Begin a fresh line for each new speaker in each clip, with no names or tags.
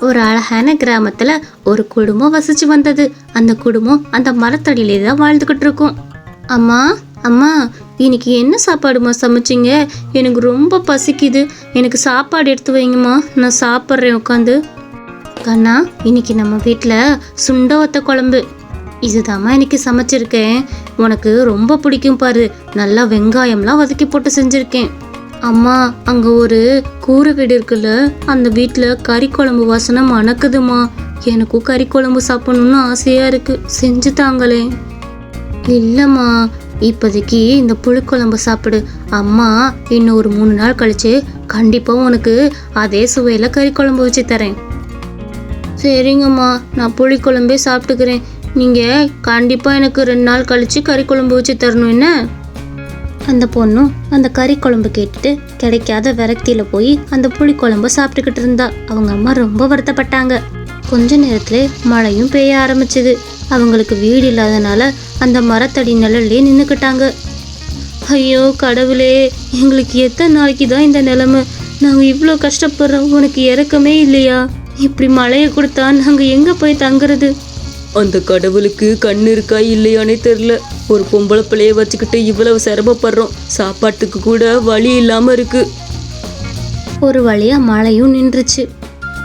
ஒரு அழகான கிராமத்துல ஒரு குடும்பம் வசிச்சு வந்தது. அந்த குடும்பம் அந்த மரத்தடியிலே தான் வாழ்ந்துகிட்டு இருக்கும். அம்மா அம்மா இன்னைக்கு என்ன சாப்பாடுமா சமைச்சிங்க? எனக்கு ரொம்ப பசிக்குது. எனக்கு சாப்பாடு எடுத்து வைங்கம்மா. நான் சாப்பிட்றேன் உட்காந்து. கண்ணா இன்னைக்கு நம்ம வீட்டில் சுண்ட ஒத்த குழம்பு. இதுதாம்மா இன்னைக்கு சமைச்சிருக்கேன். உனக்கு ரொம்ப பிடிக்கும் பாரு. நல்லா வெங்காயம்லாம் வதக்கி போட்டு செஞ்சுருக்கேன். அம்மா அங்க ஒரு கூரை வீடு இருக்குல்ல அந்த வீட்டில் கறி குழம்பு வாசனை மணக்குதுமா எனக்கும் கறி குழம்பு சாப்பிடணும்னு ஆசையா இருக்கு. செஞ்சு தாங்களே. இல்லைம்மா இப்போதைக்கு இந்த புளிக்குழம்பு சாப்பிடு. அம்மா இன்னும் ஒரு மூணு நாள் கழிச்சு கண்டிப்பாக உனக்கு அதே சுவையில் கறி குழம்பு வச்சு தரேன். சரிங்கம்மா நான் புளிக்குழம்பே சாப்பிட்டுக்கிறேன். நீங்கள் கண்டிப்பாக எனக்கு ரெண்டு நாள் கழிச்சு கறி குழம்பு வச்சு தரணும் என்ன? அந்த பொண்ணும் அந்த கறி குழம்பு கேட்டுட்டு கிடைக்காத விரக்தியில் போய் அந்த புளிக்குழம்பு சாப்பிட்டுக்கிட்டு இருந்தா. அவங்க அம்மா ரொம்ப வருத்தப்பட்டாங்க. கொஞ்ச நேரத்துல மழையும் பெய்ய ஆரம்பிச்சது. அவங்களுக்கு வீடு இல்லாதனால அந்த மரத்தடி நிழல்லே நின்றுக்கிட்டாங்க ஐயோ கடவுளே எங்களுக்கு எத்தனை நாளைக்கு தான் இந்த நிலைமை? நாங்கள் இவ்வளோ கஷ்டப்படுறோம் உனக்கு இறக்கமே இல்லையா? இப்படி மழையை கொடுத்தா நாங்கள் எங்கே போய் தங்குறது?
அந்த கடவுளுக்கு கண் இருக்கா இல்லையானே தெரில ஒரு பொம்பளை பிள்ளைய வச்சுக்கிட்டு இவ்வளவு சிரமப்படுறோம். சாப்பாட்டுக்கு கூட வழி இல்லாம இருக்கு.
ஒரு வழியா மழையும் நின்றுச்சு.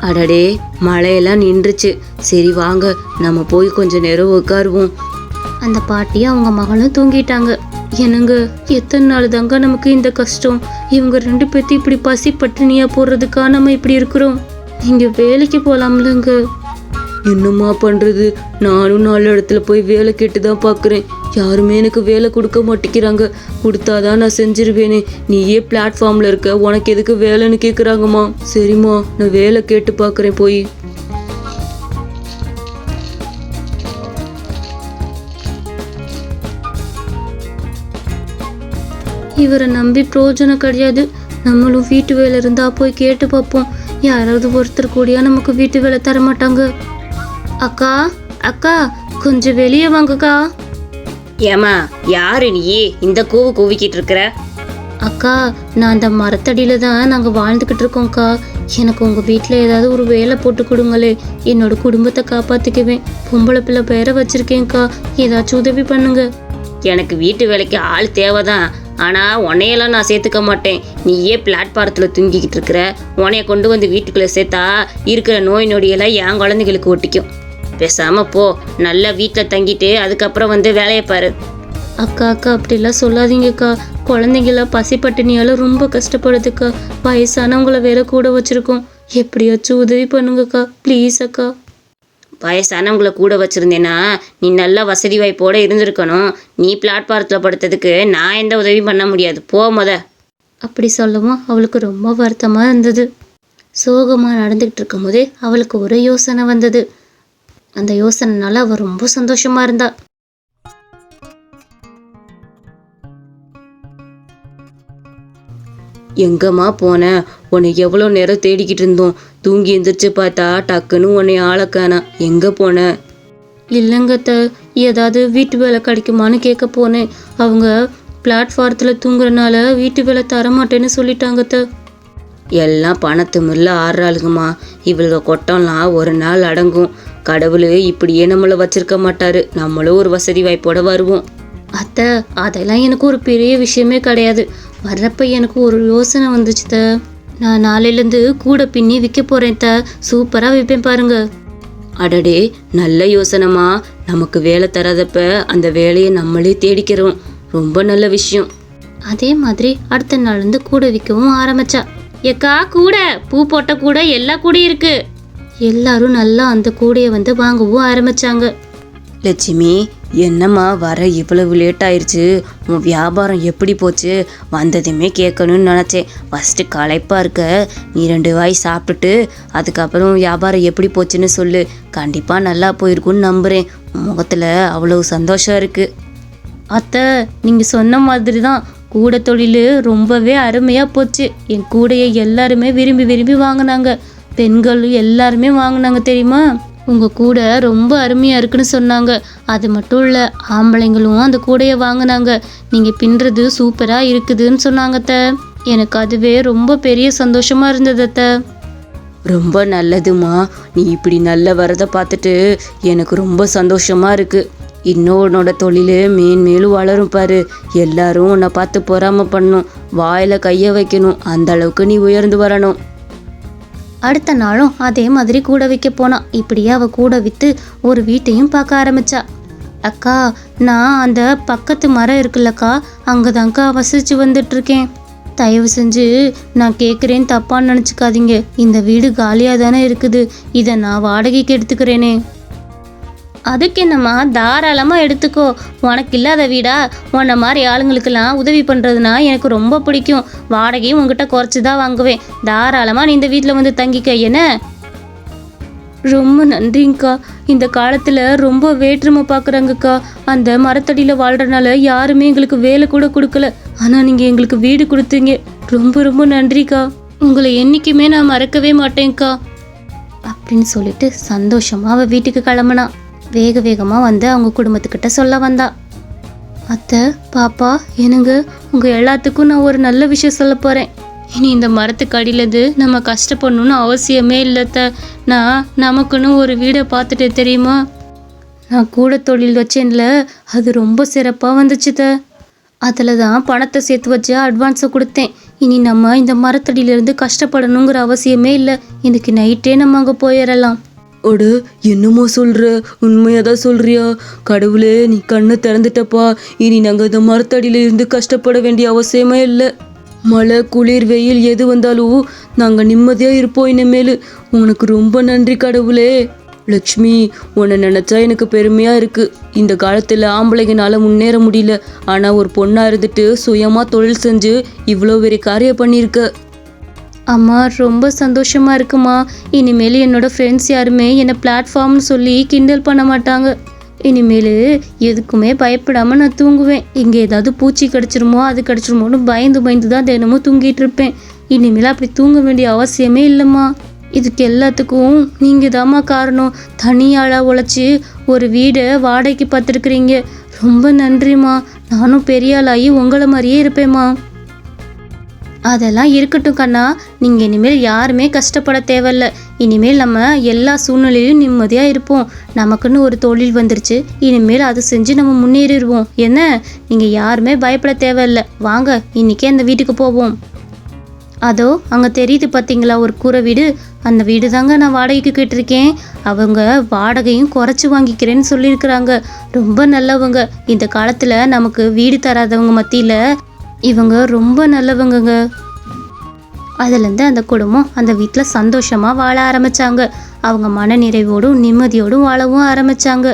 அடடே மழையெல்லாம் நின்றுச்சு. சரி வாங்க நம்ம போய் கொஞ்ச நேரம் உட்காருவோம்.
அந்த பாட்டியும் அவங்க மகளும் தூங்கிட்டாங்க. என்னங்க எத்தனை நாள் தாங்க நமக்கு இந்த கஷ்டம்? இவங்க ரெண்டு பேர்த்தையும் இப்படி பசி பட்டினியா போடுறதுக்கா நம்ம இப்படி இருக்கிறோம்? நீங்க வேலைக்கு போலாம்லங்க.
என்னம்மா பண்றது? நானும் நாலு இடத்துல போய் வேலை கேட்டு தான் பார்க்குறேன் யாருமே எனக்கு வேலை கொடுக்க மாட்டேங்கிறாங்க. கொடுத்தாதான் நான் செஞ்சிருவேனே. நீயே பிளாட்ஃபார்மில் இருக்க உனக்கு எதுக்கு வேலைன்னு கேட்குறாங்கம்மா சரிம்மா நான் வேலை கேட்டு பார்க்குறேன் போய்.
இவரை நம்பி பிரயோஜனம் கிடையாது. நம்மளும் வீட்டு வேலை இருந்தா போய் கேட்டு பார்ப்போம். யாராவது ஒருத்தர் கூடியா நமக்கு வீட்டு வேலை தர மாட்டாங்க அக்கா அக்கா கொஞ்சம் வெளியே வாங்கக்கா.
ஏமா யாரு நீ இந்த கூவு கூவிக்கிட்டு இருக்கிற?
அக்கா நான் அந்த மரத்தடியில தான் நாங்கள் வாழ்ந்துக்கிட்டு இருக்கோம்க்கா. எனக்கு உங்கள் வீட்டில் ஏதாவது ஒரு வேலை போட்டு கொடுங்களே. என்னோட குடும்பத்தை காப்பாற்றிக்குவேன் பொம்பளை பிள்ளை பேரை வச்சிருக்கேன்க்கா. ஏதாச்சும் உதவி பண்ணுங்க.
எனக்கு வீட்டு வேலைக்கு ஆள் தேவைதான். ஆனா உன்னையெல்லாம் நான் சேர்த்துக்க மாட்டேன். நீயே பிளாட்பாரத்தில் தூங்கிக்கிட்டு இருக்கிற. உன்னைய கொண்டு வந்து வீட்டுக்குள்ள சேர்த்தா இருக்கிற நோய் நொடியெல்லாம் என் குழந்தைகளுக்கு ஒட்டிக்கும். பேசாம போ. நல்லா வீட்டில் தங்கிட்டு அதுக்கப்புறம் வந்து வேலையை பாரு.
அக்கா அக்கா அப்படிலாம் சொல்லாதீங்கக்கா. குழந்தைங்களாம் பசி பட்டினியால ரொம்ப கஷ்டப்படுதுக்கா. வயசானவங்கள வேற கூட வச்சிருக்கோம். எப்படியாச்சும் உதவி பண்ணுங்கக்கா. ப்ளீஸ் அக்கா.
வயசானவங்கள கூட வச்சிருந்தேன்னா நீ நல்லா வசதி வாய்ப்போட இருந்திருக்கணும். நீ பிளாட்பாரத்தில் படுத்ததுக்கு நான் எந்த உதவியும் பண்ண முடியாது. போ முத.
அப்படி சொல்லவும் அவளுக்கு ரொம்ப வருத்தமாக இருந்தது. சோகமாக நடந்துக்கிட்டு இருக்கும்போதே அவளுக்கு ஒரு யோசனை வந்தது. அந்த யோசனைனால அவள் ரொம்ப சந்தோஷமா இருந்தா.
எங்கம்மா போன? உன்னை எவ்வளோ நேரம் தேடிக்கிட்டு இருந்தோம். தூங்கி எந்திரிச்சு பார்த்தா டக்குன்னு உன்னை ஆளக்கானா எங்கே போன?
இல்லைங்கத்த ஏதாவது வீட்டு வேலை கிடைக்குமான்னு கேட்க போனேன். அவங்க பிளாட்ஃபாரத்தில் தூங்குறனால வீட்டு வேலை தர மாட்டேன்னு சொல்லிட்டாங்கத்த
எல்லாம் பணத்து மில்ல ஆடுறாளுங்கம்மா இவளுக கொட்டம்லாம் ஒரு நாள் அடங்கும். கடவுள் இப்படியே நம்மளை வச்சிருக்க மாட்டாரு. நம்மளும் ஒரு வசதி வாய்ப்போட வருவோம்.
அத்தை அதெல்லாம் எனக்கு ஒரு பெரிய விஷயமே கிடையாது. வர்றப்ப எனக்கு ஒரு யோசனை வந்துச்சு த நான் நாளையிலேருந்து கூட பின்னி விற்க போகிறேன் த சூப்பராக விற்பேன் பாருங்க.
அடடே நல்ல யோசனைமா நமக்கு வேலை தராதப்ப அந்த வேலையை நம்மளே தேடிக்கிறோம். ரொம்ப நல்ல விஷயம்.
அதே மாதிரி அடுத்த நாள்லேருந்து கூட விற்கவும் ஆரம்பிச்சா. ஏக்கா கூட. பூ போட்ட கூட எல்லா கூடையும் இருக்கு. எல்லாரும் நல்லா அந்த கூடையை வந்து வாங்கவும் ஆரம்பிச்சாங்க.
லட்சுமி என்னம்மா வர இவ்வளவு லேட் ஆயிருச்சு? உன் வியாபாரம் எப்படி போச்சு? வந்ததுமே கேட்கணும்னு நினச்சேன். ஃபஸ்ட்டு களைப்பாக இருக்க. நீ ரெண்டு வாய் சாப்பிட்டுட்டு அதுக்கப்புறம் வியாபாரம் எப்படி போச்சுன்னு சொல்லு. கண்டிப்பாக நல்லா போயிருக்குன்னு நம்புகிறேன் முகத்தில் அவ்வளவு சந்தோஷம் இருக்குது
அத்தை நீங்கள் சொன்ன மாதிரி தான் கூட தொழில் ரொம்பவே அருமையாக போச்சு. என் கூடையை எல்லாருமே விரும்பி விரும்பி வாங்கினாங்க. பெண்கள் எல்லாருமே வாங்கினாங்க தெரியுமா? உங்கள் கூடை ரொம்ப அருமையாக இருக்குன்னு சொன்னாங்க. அது மட்டும் இல்லை ஆம்பளைங்களும் அந்த கூடையை வாங்கினாங்க. நீங்கள் பின்னுறது சூப்பராக இருக்குதுன்னு சொன்னாங்க அத்தை. எனக்கு அதுவே ரொம்ப பெரிய சந்தோஷமாக இருந்தது அத்தை.
ரொம்ப நல்லதுமா நீ இப்படி நல்ல வரதை பார்த்துட்டு எனக்கு ரொம்ப சந்தோஷமாக இருக்குது இன்னும் உன்னோட தொழில் மேன்மேலும் வளரும் பாரு. எல்லாரும் உன்னை பார்த்து பொறாம பண்ணும். வாயில கைய வைக்கணும். அந்த அளவுக்கு நீ உயர்ந்து வரணும்.
அடுத்த நாளும் அதே மாதிரி கூட விற்க போனா. இப்படியே அவ கூட விற்று ஒரு வீட்டையும் பார்க்க ஆரம்பிச்சா. அக்கா நான் அந்த பக்கத்து மரம் இருக்குல்லக்கா. அங்கதாங்க்கா வசிச்சு வந்துட்டு இருக்கேன் தயவு செஞ்சு நான் கேட்குறேன் தப்பான்னு நினச்சிக்காதீங்க. இந்த வீடு காலியாக தானே இருக்குது. இதை நான் வாடகைக்கு எடுத்துக்கிறேனே. அதுக்கு என்னம்மா தாராளமாக எடுத்துக்கோ. உனக்கு இல்லாத வீடா? உன்னை மாதிரி ஆளுங்களுக்கெல்லாம் உதவி பண்ணுறதுனா எனக்கு ரொம்ப பிடிக்கும். வாடகையும் உங்ககிட்ட குறைச்சி தான் வாங்குவேன். தாராளமாக நீ இந்த வீட்டில் வந்து தங்கிக்க என்ன? ரொம்ப நன்றிங்கக்கா இந்த காலத்தில் ரொம்ப வேற்றுமை பார்க்குறாங்கக்கா அந்த மரத்தடியில் வாழ்கிறனால யாருமே எங்களுக்கு வேலை கூட கொடுக்கல. ஆனால் நீங்கள் எங்களுக்கு வீடு கொடுத்தீங்க. ரொம்ப ரொம்ப நன்றிக்கா. உங்களை என்றைக்குமே நான் மறக்கவே மாட்டேங்க்கா அப்படின்னு சொல்லிட்டு சந்தோஷமாக அவள் வீட்டுக்கு கிளம்புனா. வேக வேகமாக வந்து அவங்க குடும்பத்துக்கிட்ட சொல்ல வந்தா. அத்தை பாப்பா எனங்க உங்கள் எல்லாத்துக்கும் நான் ஒரு நல்ல விஷயம் சொல்ல போகிறேன் இனி இந்த மரத்துக்கு அடியிலது நம்ம கஷ்டப்படணும்னு அவசியமே இல்லைத்த நான் நமக்குன்னு ஒரு வீடை பார்த்துட்டு தெரியுமா? நான் கூட தொழில் வச்சேன்ல அது ரொம்ப சிறப்பாக வந்துச்சு த அதில் தான் பணத்தை சேர்த்து வச்சு அட்வான்ஸை கொடுத்தேன். இனி நம்ம இந்த மரத்தடியிலேருந்து கஷ்டப்படணுங்கிற அவசியமே இல்லை. இன்றைக்கி நைட்டே நம்ம அங்கே போயிடலாம்.
அட என்னமோ சொல்ற? உண்மையா தான் சொல்றியா? கடவுளே நீ கண்ணை திறந்துட்டப்பா. இனி நாங்க இந்த மரத்தடியில இருந்து கஷ்டப்பட வேண்டிய அவசியமே இல்லை. மழை குளிர் வெயில் எது வந்தாலும் நாங்க நிம்மதியா இருப்போம் இனிமேல். உனக்கு ரொம்ப நன்றி கடவுளே. லக்ஷ்மி உன்னை நினைச்சா எனக்கு பெருமையா இருக்கு. இந்த காலத்துல ஆம்பளைங்கனால முன்னேற முடியல. ஆனா ஒரு பொண்ணா இருந்துட்டு சுயமா தொழில் செஞ்சு இவ்வளோ பெரிய காரியம் பண்ணியிருக்க.
அம்மா ரொம்ப சந்தோஷமாக இருக்குமா? இனிமேல் என்னோட ஃப்ரெண்ட்ஸ் யாருமே என்னை பிளாட்ஃபார்ம்னு சொல்லி கிண்டல் பண்ண மாட்டாங்க. இனிமேல் எதுக்குமே பயப்படாமல் நான் தூங்குவேன். இங்கே ஏதாவது பூச்சி கடிச்சிருமோ அது கடிச்சிருமோன்னு பயந்து பயந்து தான் தினமும் தூங்கிட்டு இருப்பேன். இனிமேல் அப்படி தூங்க வேண்டிய அவசியமே இல்லைம்மா. இதுக்கு எல்லாத்துக்கும் நீங்கள் தாம்மா காரணம். தனியாளாக உழைச்சி ஒரு வீடை வாடகைக்கு பார்த்துருக்குறீங்க. ரொம்ப நன்றிம்மா. நானும் பெரியாளாகி உங்களை மாதிரியே இருப்பேம்மா. அதெல்லாம் இருக்கட்டும் கண்ணா. நீங்கள் இனிமேல் யாருமே கஷ்டப்பட தேவையில்ல. இனிமேல் நம்ம எல்லா சூழ்நிலையிலும் நிம்மதியாக இருப்போம். நமக்குன்னு ஒரு தொழில் வந்துருச்சு. இனிமேல் அது செஞ்சு நம்ம முன்னேறிடுவோம். என்ன? நீங்கள் யாருமே பயப்பட தேவையில்ல. வாங்க இன்னைக்கே அந்த வீட்டுக்கு போவோம். அதோ அங்கே தெரியுது பார்த்தீங்களா ஒரு கூரை வீடு. அந்த வீடு தாங்க நான் வாடகைக்கு கேட்டிருக்கேன். அவங்க வாடகையும் குறைச்சி வாங்கிக்கிறேன்னு சொல்லியிருக்கிறாங்க. ரொம்ப நல்லவங்க. இந்த காலத்தில் நமக்கு வீடு தராதவங்க மத்தியில் இவங்க ரொம்ப நல்லவங்கங்க. அதுலேருந்து அந்த குடும்பம் அந்த வீட்டில் சந்தோஷமாக வாழ ஆரம்பித்தாங்க அவங்க மன நிறைவோடும் நிம்மதியோடும் வாழவும் ஆரம்பித்தாங்க